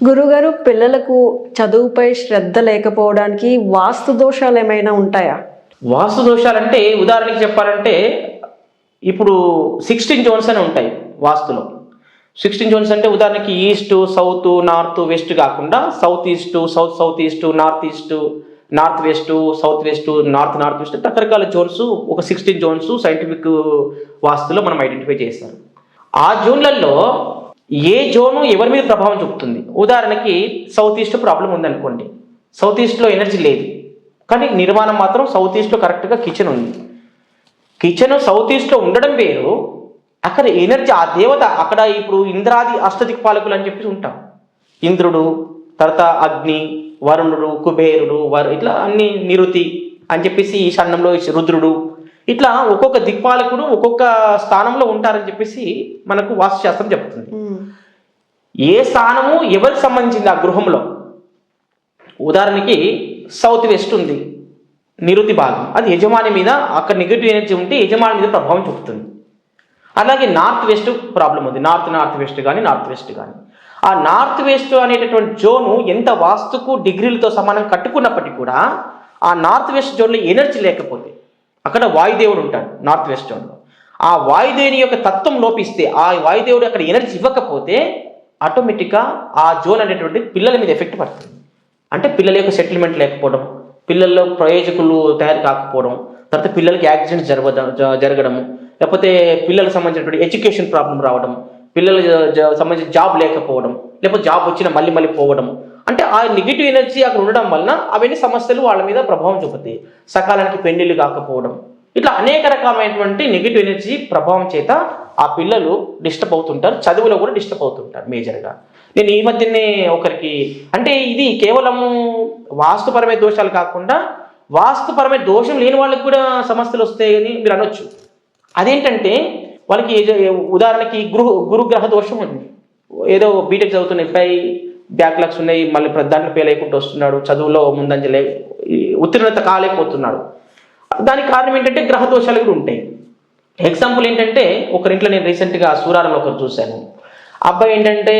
గురుగారు పిల్లలకు చదువుపై శ్రద్ధ లేకపోవడానికి వాస్తు దోషాలు ఏమైనా ఉంటాయా? వాస్తు దోషాలంటే ఉదాహరణకి చెప్పాలంటే ఇప్పుడు సిక్స్టీన్ జోన్స్ అని ఉంటాయి వాస్తులో. సిక్స్టీన్ జోన్స్ అంటే ఉదాహరణకి ఈస్ట్ సౌత్ నార్త్ వెస్ట్ కాకుండా south east south south east north east north west south west north north west రకరకాల జోన్స్ ఒక సిక్స్టీన్ జోన్స్ సైంటిఫిక్ వాస్తులో మనం ఐడెంటిఫై చేస్తారు ఆ జోన్లలో ఏ జోను ఎవరి మీద ప్రభావం చూపుతుంది? ఉదాహరణకి సౌత్ ఈస్ట్ ప్రాబ్లం ఉందనుకోండి. సౌత్ ఈస్ట్లో ఎనర్జీ లేదు. కానీ నిర్మాణం మాత్రం సౌత్ ఈస్ట్లో కరెక్ట్గా కిచెన్ ఉంది. కిచెన్ సౌత్ ఈస్ట్లో ఉండడం వేరు. అక్కడ ఎనర్జీ ఆ దేవత అక్కడ ఇప్పుడు ఇంద్రాది అష్టదిక్పాలకులు అని చెప్పేసి ఉంటాం. ఇంద్రుడు తర్వాత అగ్ని వరుణుడు కుబేరుడు వరు ఇట్లా అన్ని నిరుతి అని చెప్పేసి ఈశాన్యంలో రుద్రుడు ఇట్లా ఒక్కొక్క దిక్పాలకుడు ఒక్కొక్క స్థానంలో ఉంటారని చెప్పేసి మనకు వాస్తుశాస్త్రం చెప్తుంది. ఏ స్థానము ఎవరికి సంబంధించింది ఆ గృహంలో? ఉదాహరణకి సౌత్ వెస్ట్ ఉంది. నిరుతి భాగం. అది యజమాని మీద అక్కడ నెగిటివ్ ఎనర్జీ ఉంటే యజమాని మీద ప్రభావం చూపుతుంది. అలాగే నార్త్ వెస్ట్ ప్రాబ్లం ఉంది. నార్త్ నార్త్ వెస్ట్ కానీ నార్త్ వెస్ట్ కానీ ఆ నార్త్ వెస్ట్ అనేటటువంటి జోను ఎంత వాస్తుకు డిగ్రీలతో సమానం కట్టుకున్నప్పటికీ కూడా ఆ నార్త్ వెస్ట్ జోన్లో ఎనర్జీ లేకపోతే అక్కడ వాయుదేవుడు ఉంటాడు నార్త్ వెస్ట్ జోన్లో. ఆ వాయుదేవుని యొక్క తత్వం లోపిస్తే ఆ వాయుదేవుడు అక్కడ ఎనర్జీ ఇవ్వకపోతే ఆటోమేటిక్గా ఆ జోన్ అనేటువంటి పిల్లల మీద ఎఫెక్ట్ పడుతుంది. అంటే పిల్లల యొక్క సెటిల్మెంట్ లేకపోవడం పిల్లల్లో ప్రయోజకులు తయారు కాకపోవడం తర్వాత పిల్లలకి యాక్సిడెంట్స్ జరగడం జరగడము లేకపోతే పిల్లలకు సంబంధించినటువంటి ఎడ్యుకేషన్ ప్రాబ్లం రావడం పిల్లల సంబంధించిన జాబ్ లేకపోవడం లేకపోతే జాబ్ వచ్చినా మళ్ళీ మళ్ళీ పోవడం అంటే ఆ నెగిటివ్ ఎనర్జీ అక్కడ ఉండడం వలన అవన్నీ సమస్యలు వాళ్ళ మీద ప్రభావం చూపుతాయి. సకాలానికి పెళ్ళిళ్ళు కాకపోవడం. ఇట్లా అనేక రకమైనటువంటి నెగిటివ్ ఎనర్జీ ప్రభావం చేత ఆ పిల్లలు డిస్టర్బ్ అవుతుంటారు. చదువులో కూడా డిస్టర్బ్ అవుతుంటారు మేజర్గా నేను ఈ మధ్యనే ఒకరికి అంటే ఇది కేవలము వాస్తుపరమైన దోషాలు కాకుండా వాస్తుపరమైన దోషం లేని వాళ్ళకి కూడా సమస్యలు వస్తాయని మీరు అనొచ్చు. అదేంటంటే వాళ్ళకి ఉదాహరణకి గురు గురుగ్రహ దోషం ఉంది. ఏదో బీటెక్ చదువుతున్న అబ్బాయి బ్యాక్లాగ్స్ ఉన్నాయి మళ్ళీ దాంట్లో ఫెయిల్ అయిపోతూ వస్తున్నాడు చదువులో ముందంజలే ఉత్తీర్ణత కాలేకపోతున్నాడు. దానికి కారణం ఏంటంటే గ్రహ దోషాలు కూడా ఉంటాయి. ఎగ్జాంపుల్ ఏంటంటే ఒకరింట్లో నేను రీసెంట్గా సూరారంలో ఒకరు చూశాను. అబ్బాయి ఏంటంటే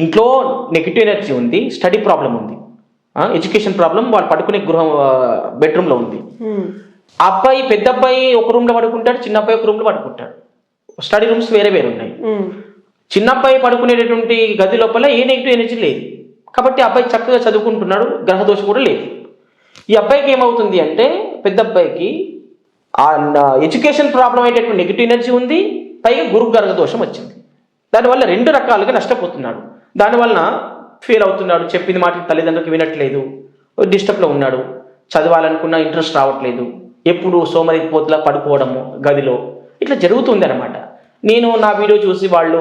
ఇంట్లో నెగిటివ్ ఎనర్జీ ఉంది స్టడీ ప్రాబ్లం ఉంది. ఎడ్యుకేషన్ ప్రాబ్లం వాళ్ళు పడుకునే గృహం బెడ్రూమ్లో ఉంది. అబ్బాయి పెద్ద అబ్బాయి ఒక రూమ్లో పడుకుంటాడు చిన్న అబ్బాయి ఒక రూమ్లో పడుకుంటాడు. స్టడీ రూమ్స్ వేరే వేరే ఉన్నాయి చిన్న అబ్బాయి పడుకునేటటువంటి గది లోపల ఏ నెగిటివ్ ఎనర్జీ లేదు. కాబట్టి ఆ అబ్బాయి చక్కగా చదువుకుంటున్నాడు గ్రహదోషం కూడా లేదు. ఈ అబ్బాయికి ఏమవుతుంది అంటే పెద్ద అబ్బాయికి ఆ ఎడ్యుకేషన్ ప్రాబ్లం అయ్యేటటువంటి నెగిటివ్ ఎనర్జీ ఉంది పైగా గురు గ్రహ దోషం వచ్చింది. దానివల్ల రెండు రకాలుగా నష్టపోతున్నాడు. దానివలన ఫెయిల్ అవుతున్నాడు చెప్పింది మాట తల్లిదండ్రులకు వినట్లేదు డిస్టర్బ్లో ఉన్నాడు చదవాలనుకున్న ఇంట్రెస్ట్ రావట్లేదు ఎప్పుడు సోమరిపోతులా పడుకోవడము గదిలో. ఇట్లా జరుగుతుంది అనమాట నేను నా వీడియో చూసి వాళ్ళు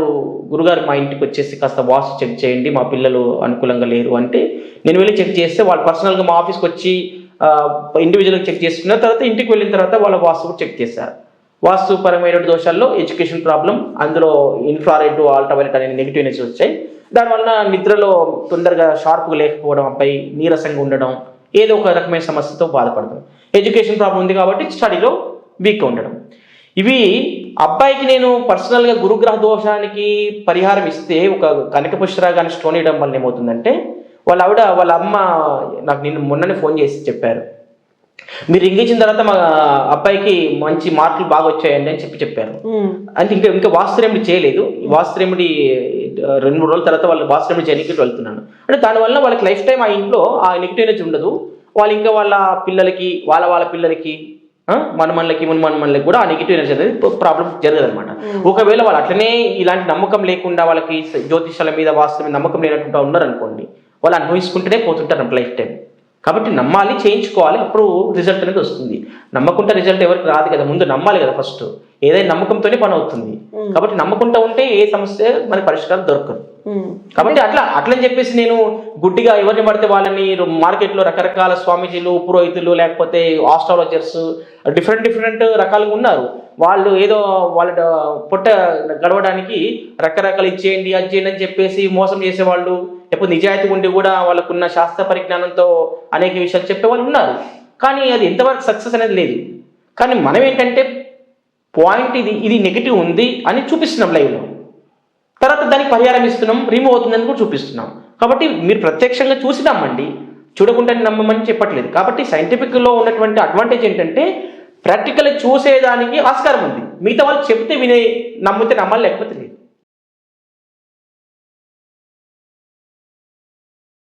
గురుగారు మా ఇంటికి వచ్చేసి కాస్త వాస్తు చెక్ చేయండి మా పిల్లలు అనుకూలంగా లేరు అంటే నేను వెళ్ళి చెక్ చేస్తే వాళ్ళు పర్సనల్గా మా ఆఫీస్కి వచ్చి ఇండివిజువల్గా చెక్ చేసుకున్న తర్వాత ఇంటికి వెళ్ళిన తర్వాత వాళ్ళ వాస్తు చెక్ చేశారు. వాస్తుపరమైన దోషాల్లో ఎడ్యుకేషన్ ప్రాబ్లం అందులో ఇన్ఫ్రారెడ్ ఆల్ట్రావైలెట్ అనే నెగిటివ్ ఎనర్జీ వచ్చాయి. దానివల్ల నిద్రలో తొందరగా షార్ప్గా లేకపోవడం అబ్బాయి నీరసంగా ఉండడం ఏదో ఒక రకమైన సమస్యతో బాధపడడం. ఎడ్యుకేషన్ ప్రాబ్లం ఉంది కాబట్టి స్టడీలో వీక్గా ఉండడం. ఇవి అబ్బాయికి నేను పర్సనల్గా గురుగ్రహ దోషానికి పరిహారం ఇస్తే ఒక కనక పుష్పరాగాన్ని స్టోన్ వేయడం వల్ల ఏమవుతుందంటే వాళ్ళ ఆవిడ వాళ్ళ అమ్మ నాకు నిన్ను మొన్ననే ఫోన్ చేసి చెప్పారు. మీరు రింగ్ ఇచ్చిన తర్వాత మా అబ్బాయికి మంచి మార్కులు బాగా వచ్చాయండి అని చెప్పి చెప్పారు. అంటే ఇంకా ఇంకా వాస్తు రెమెడీ చేయలేదు. ఈ వాస్తు రెమెడీ ఆ, రెండు మూడు రోజుల తర్వాత వాళ్ళు వాస్తు రెమెడీ చేయడానికి వెళ్తున్నాను. అంటే దానివల్ల వాళ్ళకి లైఫ్ టైం ఆ ఇంట్లో ఆ నెగిటివ్ ఎనర్జీ ఉండదు. వాళ్ళు ఇంకా వాళ్ళ పిల్లలకి వాళ్ళ వాళ్ళ పిల్లలకి మనమన్లకి మనమన్లకి కూడా ఆ నెగిటివ్ ఎనర్జీ అనేది ప్రాబ్లం జరగదు అనమాట ఒకవేళ వాళ్ళు అట్లనే ఇలాంటి నమ్మకం లేకుండా వాళ్ళకి జ్యోతిషాల మీద వాస్తు మీద నమ్మకం లేనట్టు ఉన్నారనుకోండి వాళ్ళు అనుభవించుకుంటూనే పోతుంటారు లైఫ్ టైం కాబట్టి నమ్మాలి చేయించుకోవాలి అప్పుడు రిజల్ట్ అనేది వస్తుంది. నమ్మకుంటే రిజల్ట్ ఎవరికి రాదు కదా ముందు నమ్మాలి కదా ఫస్ట్ ఏదైనా నమ్మకంతోనే పని అవుతుంది. కాబట్టి నమ్మకుంటా ఉంటే ఏ సమస్య మనకి పరిష్కారం దొరకదు. కాబట్టి అట్లా అట్లని చెప్పేసి నేను గుడ్డిగా ఎవరిని పడితే వాళ్ళని మార్కెట్లో రకరకాల స్వామీజీలు పురోహితులు లేకపోతే ఆస్ట్రాలజర్స్ డిఫరెంట్ డిఫరెంట్ రకాలుగా ఉన్నారు. వాళ్ళు ఏదో వాళ్ళ పొట్ట గడవడానికి రకరకాలు ఇచ్చేయండి అది చేయండి అని చెప్పేసి మోసం చేసేవాళ్ళు లేకపోతే నిజాయితీ ఉండి కూడా వాళ్ళకున్న శాస్త్ర పరిజ్ఞానంతో అనేక విషయాలు చెప్పేవాళ్ళు ఉన్నారు. కానీ అది ఎంతవరకు సక్సెస్ అనేది లేదు. కానీ మనం ఏంటంటే పాయింట్ ఇది ఇది నెగిటివ్ ఉంది అని చూపిస్తున్నాం లైవ్లో తర్వాత దానికి పరిహారం ఇస్తున్నాం రిమూవ్ అవుతుందని కూడా చూపిస్తున్నాం. కాబట్టి మీరు ప్రత్యక్షంగా చూసి నమ్మండి చూడకుండా నమ్మమని చెప్పట్లేదు. కాబట్టి సైంటిఫిక్లో ఉన్నటువంటి అడ్వాంటేజ్ ఏంటంటే ప్రాక్టికల్ చూసేదానికి ఆస్కారం ఉంది. మిగతా వాళ్ళు చెప్తే వినే నమ్మితే నమ్మాలి లేకపోతే లేదు.